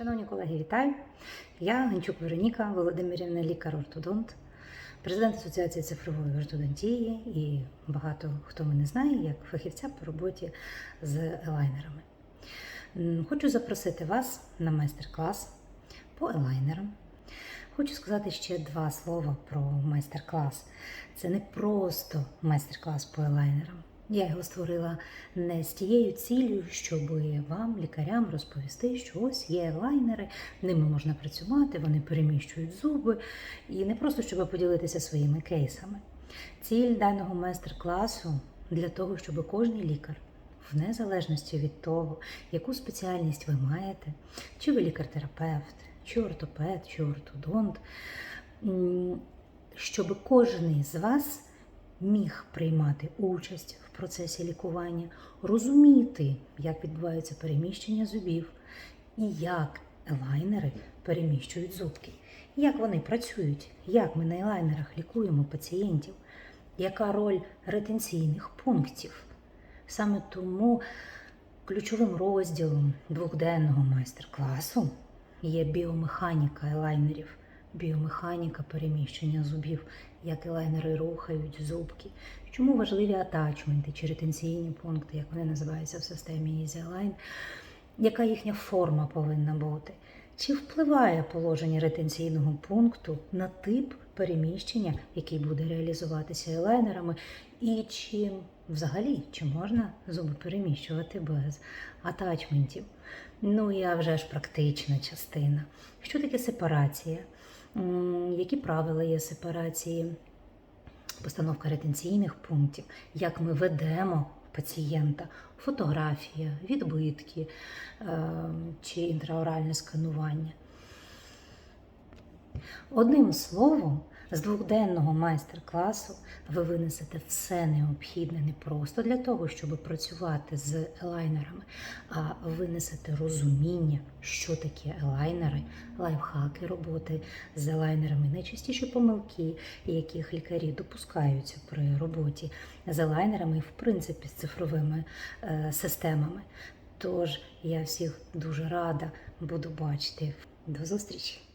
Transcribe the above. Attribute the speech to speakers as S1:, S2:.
S1: Шановні колеги, вітаю! Я Гончук Вероніка Володимирівна, лікар-ортодонт, президент Асоціації цифрової ортодонтії і багато хто мене знає як фахівця по роботі з елайнерами. Хочу запросити вас на майстер-клас по елайнерам. Хочу сказати ще два слова про майстер-клас. Це не просто майстер-клас по елайнерам. Я його створила не з тією цілею, щоб вам, лікарям, розповісти, що ось є елайнери, ними можна працювати, вони переміщують зуби, і не просто щоб поділитися своїми кейсами. Ціль даного майстер-класу для того, щоб кожен лікар, в незалежності від того, яку спеціальність ви маєте, чи ви лікар-терапевт, чи ортопед, чи ортодонт, щоб кожен із вас міг приймати участь в процесі лікування, розуміти, як відбувається переміщення зубів і як елайнери переміщують зубки, як вони працюють, як ми на елайнерах лікуємо пацієнтів, яка роль ретенційних пунктів. Саме тому ключовим розділом двохденного майстер-класу є біомеханіка елайнерів, біомеханіка переміщення зубів, як елайнери рухають зубки, чому важливі атачменти чи ретенційні пункти, як вони називаються в системі EasyAlign, яка їхня форма повинна бути. Чи впливає положення ретенційного пункту на тип переміщення, який буде реалізуватися елайнерами, і чи взагалі чи можна зуби переміщувати без атачментів? Ну і а вже ж практична частина. Що таке сепарація? Які правила є сепарації? Постановка ретенційних пунктів, як ми ведемо пацієнта, фотографія, відбитки е, чи інтраоральне сканування. Одним словом, з двохденного майстер-класу ви винесете все необхідне не просто для того, щоб працювати з елайнерами, а винесете розуміння, що таке елайнери, лайфхаки роботи з елайнерами, найчастіші помилки, яких лікарі допускаються при роботі з елайнерами, і в принципі з цифровими е, системами. Тож я всіх дуже рада буду бачити. До зустрічі!